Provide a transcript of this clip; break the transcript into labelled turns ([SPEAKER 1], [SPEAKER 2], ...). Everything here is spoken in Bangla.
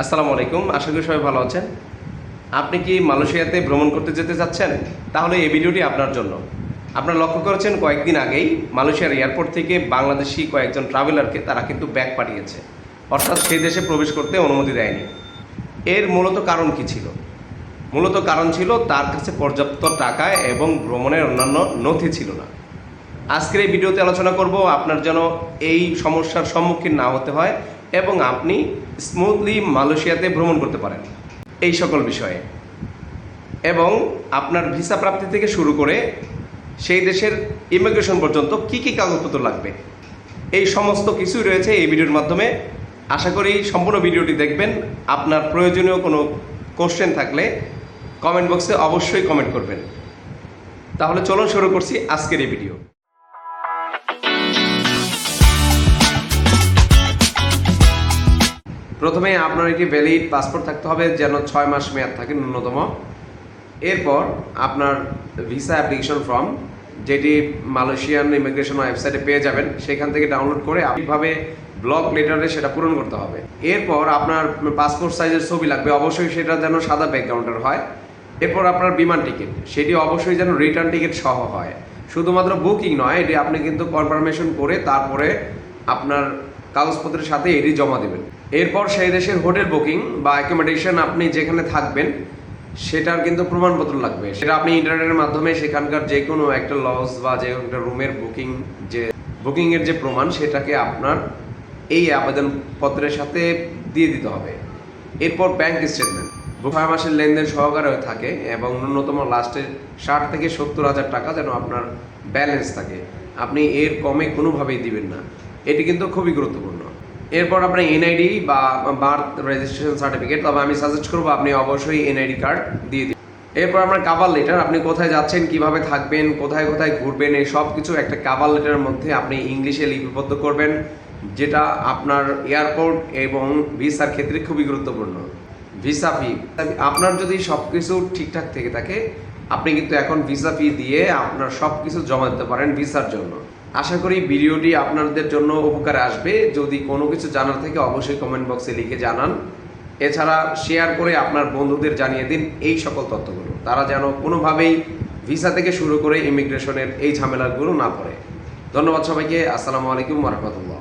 [SPEAKER 1] আসসালামু আলাইকুম, আশা করি সবাই ভালো আছেন। আপনি কি মালয়েশিয়াতে ভ্রমণ করতে যেতে চাচ্ছেন? তাহলে এই ভিডিওটি আপনার জন্য। আপনারা লক্ষ্য করেছেন, কয়েকদিন আগেই মালয়েশিয়ার এয়ারপোর্ট থেকে বাংলাদেশি কয়েকজন ট্রাভেলারকে তারা কিন্তু ব্যাগ পাঠিয়েছে। অর্থাৎ সেই দেশে প্রবেশ করতে অনুমতি দেয়নি। এর মূলত কারণ কি ছিল? মূলত কারণ ছিল, তার কাছে পর্যাপ্ত টাকা এবং ভ্রমণের অন্যান্য নথি ছিল না। আজকের এই ভিডিওতে আলোচনা করব আপনার যেন এই সমস্যার সম্মুখীন না হতে হয় এবং আপনি স্মুথলি মালয়েশিয়াতে ভ্রমণ করতে পারেন এই সকল বিষয়ে। এবং আপনার ভিসা প্রাপ্তি থেকে শুরু করে সেই দেশের ইমিগ্রেশন পর্যন্ত কি কি কাগজপত্র লাগবে? এই সমস্ত কিছুই রয়েছে এই ভিডিওর মাধ্যমে। আশা করি সম্পূর্ণ ভিডিওটি দেখবেন। আপনার প্রয়োজনীয় কোনো কোশ্চেন থাকলে কমেন্ট বক্সে অবশ্যই কমেন্ট করবেন। তাহলে চলুন শুরু করছি আজকের এই ভিডিও। প্রথমে আপনার একটি ভ্যালিড পাসপোর্ট থাকতে হবে, যেন ছয় মাস মেয়াদ থাকে ন্যূনতম। এরপর আপনার ভিসা অ্যাপ্লিকেশন ফর্ম যেটি মালয়েশিয়ান ইমিগ্রেশন ওয়েবসাইটে পেয়ে যাবেন, সেখান থেকে ডাউনলোড করে আপনিভাবে ব্লক লেটারে সেটা পূরণ করতে হবে। এরপর আপনার পাসপোর্ট সাইজের ছবি লাগবে, অবশ্যই সেটা যেন সাদা ব্যাকগ্রাউন্ডের হয়। এরপর আপনার বিমান টিকিট সেটি অবশ্যই যেন রিটার্ন টিকিট সহ হয়। শুধুমাত্র বুকিং নয়, এটি আপনি কিন্তু কনফার্মেশন করে তারপরে আপনার কাগজপত্রের সাথে এটি জমা দেবেন। এরপর সেই দেশের হোটেল বুকিং বা অ্যাকোমোডেশন আপনি যেখানে থাকবেন, সেটার কিন্তু প্রমাণপত্র লাগবে। সেটা আপনি ইন্টারনেটের মাধ্যমে সেখানকার যে কোনো একটা লজ বা যে কোনো একটা রুমের বুকিং যে, বুকিংয়ের যে প্রমাণ, সেটাকে আপনার এই আবেদনপত্রের সাথে দিয়ে দিতে হবে। এরপর ব্যাংক স্টেটমেন্ট ছয় মাসের লেনদেন সহকারে থাকে এবং ন্যূনতম লাস্টের ষাট থেকে সত্তর হাজার টাকা যেন আপনার ব্যালেন্স থাকে। আপনি এর কমে কোনোভাবেই দিবেন না। এটি কিন্তু খুবই গুরুত্বপূর্ণ। এরপর আপনার এনআইডি বা বার্থ রেজিস্ট্রেশন সার্টিফিকেট, তবে আমি সাজেস্ট করব আপনি অবশ্যই এনআইডি কার্ড দিয়ে দিন। এরপর আপনার কাভার লেটার আপনি কোথায় যাচ্ছেন, কীভাবে থাকবেন, কোথায় কোথায় ঘুরবেন, এই সব কিছু একটা কাভার লেটারের মধ্যে আপনি ইংলিশে লিপিবদ্ধ করবেন, যেটা আপনার এয়ারপোর্ট এবং ভিসার ক্ষেত্রে খুবই গুরুত্বপূর্ণ। ভিসা ফি আপনার যদি সব কিছু ঠিকঠাক থেকে থাকে, আপনি কিন্তু এখন ভিসা ফি দিয়ে আপনার সব কিছু জমা দিতে পারেন ভিসার জন্য। আশা করি ভিডিওটি আপনাদের জন্য উপকারে আসবে। যদি কোনো কিছু জানার থেকে, অবশ্যই কমেন্ট বক্সে লিখে জানান। এছাড়া শেয়ার করে আপনার বন্ধুদের জানিয়ে দিন এই সকল তথ্যগুলো। তারা যেন কোনোভাবেই ভিসা থেকে শুরু করে ইমিগ্রেশনের এই ঝামেলাগুলো না পড়ে। ধন্যবাদ সবাইকে। আসসালামু আলাইকুম রহমতুল্লাহ।